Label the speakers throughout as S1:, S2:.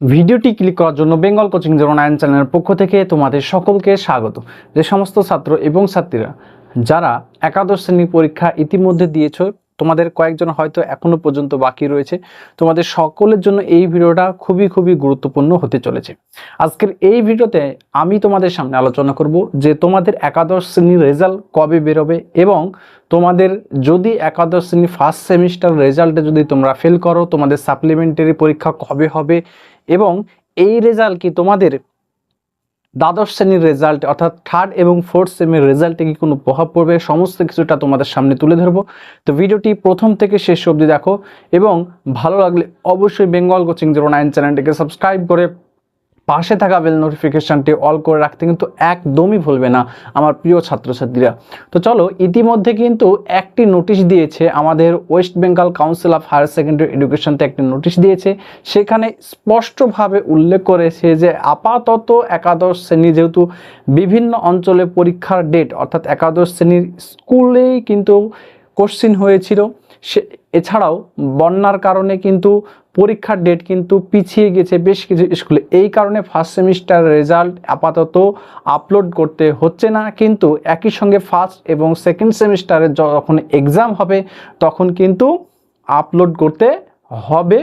S1: ভিডিওটি ক্লিক করার জন্য বেঙ্গল কোচিং জিরো নাইন চ্যানেলের পক্ষ থেকে তোমাদের সকলকে স্বাগত। যে সমস্ত ছাত্র এবং ছাত্রীরা, যারা একাদশ শ্রেণির পরীক্ষা ইতিমধ্যে দিয়েছ, তোমাদের কয়েকজন হয়তো এখনও পর্যন্ত বাকি রয়েছে। তোমাদের সকলের জন্য এই ভিডিওটা খুবই খুবই গুরুত্বপূর্ণ হতে চলেছে। আজকের এই ভিডিওতে আমি তোমাদের সামনে আলোচনা করব যে তোমাদের একাদশ শ্রেণির রেজাল্ট কবে বেরোবে এবং তোমাদের যদি একাদশ শ্রেণি ফার্স্ট সেমিস্টার রেজাল্টে যদি তোমরা ফেল করো, তোমাদের সাপ্লিমেন্টারি পরীক্ষা কবে হবে এবং এই রেজাল্ট কি তোমাদের দ্বাদশ শ্রেণির রেজাল্ট অর্থাৎ থার্ড এবং ফোর্থ সেমের রেজাল্টে কি কোনো প্রভাব পড়বে? সমস্ত কিছুটা তোমাদের সামনে তুলে ধরবো। তো ভিডিওটি প্রথম থেকে শেষ অবধি দেখো এবং ভালো লাগলে অবশ্যই বেঙ্গল কোচিং জিরো নাইন চ্যানেলটিকে সাবস্ক্রাইব করে পাশে থাকা বেল নোটিফিকেশনটি অল করে রাখতে কিন্তু একদমই ভুলবে না আমার প্রিয় ছাত্রছাত্রীরা। তো চলো, ইতিমধ্যে কিন্তু একটি নোটিশ দিয়েছে আমাদের West Bengal Council of Higher Secondary এডুকেশনতে একটি নোটিশ দিয়েছে। সেখানে স্পষ্টভাবে উল্লেখ করেছে যে আপাতত একাদশ শ্রেণি যেহেতু বিভিন্ন অঞ্চলে পরীক্ষার ডেট অর্থাৎ একাদশ শ্রেণির স্কুলেই কিন্তু কোশ্চিন হয়েছিল। সে, এছাড়াও বন্যার কারণে কিন্তু পরীক্ষার ডেট কিন্তু পিছিয়ে গেছে বেশ কিছু স্কুলে এই কারণে ফার্স্ট সেমিস্টার রেজাল্ট আপাতত আপলোড করতে হচ্ছে না, কিন্তু একই সঙ্গে ফার্স্ট এবং সেকেন্ড সেমিস্টারে যখন এক্সাম হবে, তখন কিন্তু আপলোড করতে হবে।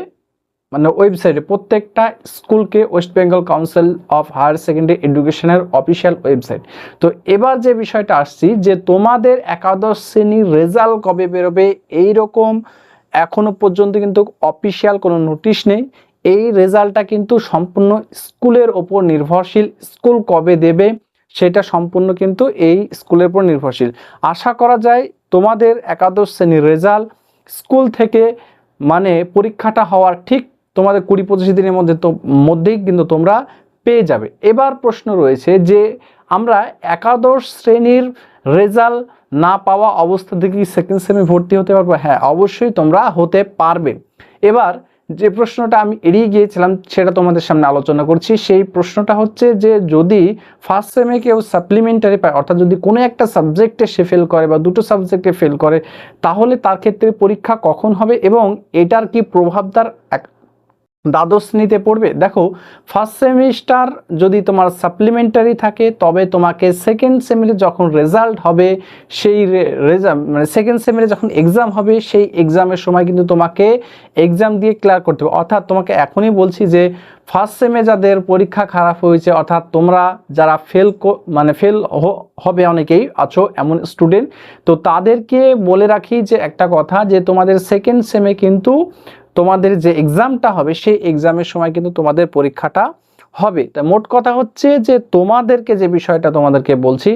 S1: মানে ওয়েবসাইটে প্রত্যেকটা স্কুলকে West Bengal Council of Higher Secondary এডুকেশনের অফিসিয়াল ওয়েবসাইট তো এবার যে বিষয়টা আসছি যে তোমাদের একাদশ শ্রেণির রেজাল্ট কবে বেরোবে এই রকম এখনও পর্যন্ত কিন্তু অফিসিয়াল কোনো নোটিশ নেই। এই রেজাল্টটা কিন্তু সম্পূর্ণ স্কুলের ওপর নির্ভরশীল, স্কুল কবে দেবে সেটা সম্পূর্ণ কিন্তু এই স্কুলের উপর নির্ভরশীল। আশা করা যায় তোমাদের একাদশ শ্রেণির রেজাল্ট স্কুল থেকে মানে পরীক্ষাটা হওয়ার ঠিক তোমাদের কুড়ি পঁচিশ দিনের মধ্যে তো মধ্যেই কিন্তু তোমরা পেয়ে যাবে। এবার প্রশ্ন রয়েছে যে আমরা একাদশ শ্রেণির রেজাল্ট না পাওয়া অবস্থা থেকে সেকেন্ড সেমে ভর্তি হতে পারব? হ্যাঁ অবশ্যই তোমরা হতে পারবে। এবার যে প্রশ্নটা আমি এড়িয়ে গিয়েছিলাম, সেটা তোমাদের সামনে আলোচনা করছি। সেই প্রশ্নটা হচ্ছে যে, যদি ফার্স্ট সেমে কেউ সাপ্লিমেন্টারি পায়, অর্থাৎ যদি কোনো একটা সাবজেক্টে সে ফেল করে বা দুটো সাবজেক্টে ফেল করে, তাহলে তার ক্ষেত্রে পরীক্ষা কখন হবে এবং এটার কি প্রভাব তার দ্বাদশ শ্রেণীতে পড়বে। দেখো ফার্স্ট সেমিস্টার যদি তোমার সাপ্লিমেন্টারি থাকে, তবে তোমাকে সেকেন্ড সেমিলে যখন রেজাল্ট হবে, সেই রেজাল্ট মানে সেকেন্ড সেমিলে যখন এক্সাম হবে, সেই এক্সামের সময় কিন্তু তোমাকে এক্সাম দিয়ে ক্লিয়ার করতে হবে। অর্থাৎ তোমাকে এখনই বলছি যে ফার্স্ট সেমে যাদের পরীক্ষা খারাপ হয়েছে, অর্থাৎ তোমরা যারা ফেল মানে ফেল হবে অনেকেই আছো এমন স্টুডেন্ট তো তাদেরকে বলে রাখি যে, একটা কথা যে, তোমাদের সেকেন্ড সেমে কিন্তু তোমাদের যে এক্সামটা হবে, সেই এক্সামের সময় কিন্তু তোমাদের পরীক্ষাটা হবে। তা মোট কথা হচ্ছে যে, তোমাদেরকে যে বিষয়টা তোমাদেরকে বলছি,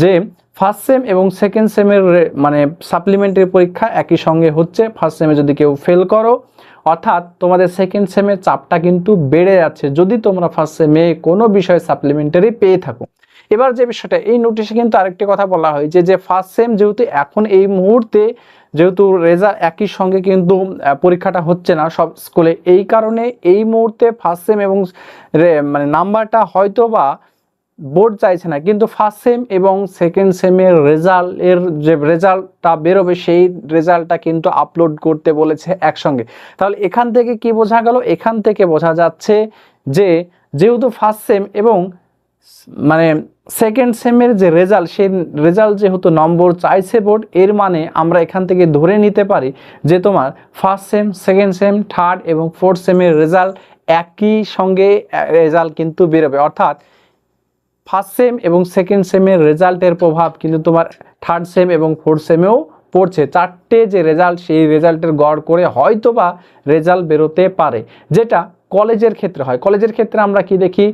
S1: যে ফার্স্ট সেম এবং সেকেন্ড সেমের মানে সাপ্লিমেন্টারি পরীক্ষা একই সঙ্গে হচ্ছে। ফার্স্ট সেমে যদি কেউ ফেল করো, অর্থাৎ তোমাদের সেকেন্ড সেমের চাপটা কিন্তু বেড়ে যাচ্ছে। যদি তোমরা ফার্স্ট সেমে কোনো বিষয়ে সাপ্লিমেন্টারি পেয়ে থাকো এবার যে বিষয়টা, এই নোটিশে কিন্তু আরেকটি কথা বলা হয়েছে যে ফার্স্ট সেম যেহেতু এখন এই মুহূর্তে যেহেতু রেজাল্ট একই সঙ্গে কিন্তু পরীক্ষাটা হচ্ছে না সব স্কুলে এই কারণে এই মুহূর্তে ফার্স্ট সেম এবং মানে নাম্বারটা হয়তো বা বোর্ড চাইছে না, কিন্তু ফার্স্ট সেম এবং সেকেন্ড সেমের রেজাল্ট এর যে রেজাল্টটা বেরোবে, সেই রেজাল্টটা কিন্তু আপলোড করতে বলেছে একসঙ্গে। তাহলে এখান থেকে কি বোঝা গেল? এখান থেকে বোঝা যাচ্ছে যে, যেহেতু ফার্স্ট সেম এবং মানে সেকেন্ড সেমের যে রেজাল্ট সেই রেজাল্ট যেহেতু নম্বর চাইছে বোর্ড এর মানে আমরা এখান থেকে ধরে নিতে পারি যে তোমার first sem second sem third এবং ফোর্থ সেমের রেজাল্ট একই সঙ্গে রেজাল্ট কিন্তু বেরোবে। অর্থাৎ ফার্স্ট সেম এবং সেকেন্ড সেমের রেজাল্টের প্রভাব কিন্তু তোমার থার্ড সেম এবং ফোর্থ সেমেও পড়ছে, চারটে যে রেজাল্ট সেই রেজাল্টের গড় করে হয়তো বা রেজাল্ট বেরোতে পারে, যেটা কলেজের ক্ষেত্রে হয়। কলেজের ক্ষেত্রে আমরা কি দেখি?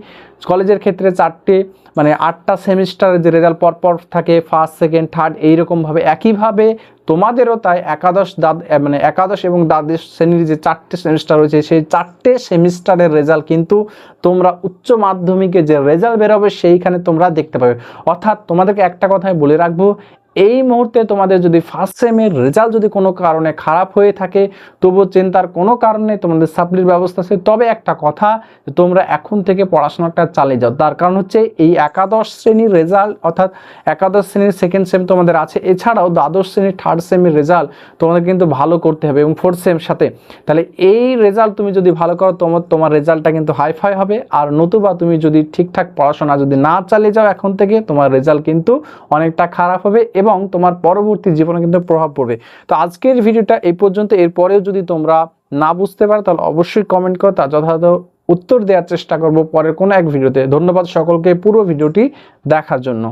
S1: কলেজের ক্ষেত্রে চারটে মানে আটটা সেমিস্টারের যে রেজাল্ট পরপর থাকে ফার্স্ট সেকেন্ড থার্ড এইরকমভাবে একইভাবে তোমাদেরও তাই একাদশ দাদ মানে একাদশ এবং দ্বাদশ শ্রেণির যে চারটে সেমিস্টার রয়েছে, সেই চারটে সেমিস্টারের রেজাল্ট কিন্তু তোমরা উচ্চ মাধ্যমিকে যে রেজাল্ট বেরোবে সেইখানে তোমরা দেখতে পাবে। অর্থাৎ তোমাদেরকে একটা কথাই বলে রাখব এই মুহূর্তে তোমাদের যদি ফার্স্ট সেমের রেজাল্ট যদি কোনো কারণে খারাপ হয়ে থাকে, তবুও চিন্তার কোনো কারণে তোমাদের সাপ্লির ব্যবস্থা আছে, তবে একটা কথা, তোমরা এখন থেকে পড়াশোনাটা চালিয়ে যাও। তার কারণ হচ্ছে এই একাদশ শ্রেণির রেজাল্ট অর্থাৎ একাদশ শ্রেণির সেকেন্ড সেম তোমাদের আছে। এছাড়াও দ্বাদশ শ্রেণির থার্ড সেমের রেজাল্ট তোমাদের কিন্তু ভালো করতে হবে এবং ফোর্থ সেম সাথে। তাহলে এই রেজাল্ট তুমি যদি ভালো করো, তোমার তোমার রেজাল্টটা কিন্তু হাইফাই হবে। আর নতুবা তুমি যদি ঠিকঠাক পড়াশোনা যদি না চালিয়ে যাও এখন থেকে, তোমার রেজাল্ট কিন্তু অনেকটা খারাপ হবে এবং তোমার পরবর্তী জীবনে কিন্তু প্রভাব পড়বে। তো আজকের ভিডিওটা এই পর্যন্ত। এরপরেও যদি তোমরা না বুঝতে পারো, তাহলে অবশ্যই কমেন্ট করো। তা যথাযথ উত্তর দেওয়ার চেষ্টা করব পরের কোনো এক ভিডিওতে। ধন্যবাদ সকলকে পুরো ভিডিওটি দেখার জন্য।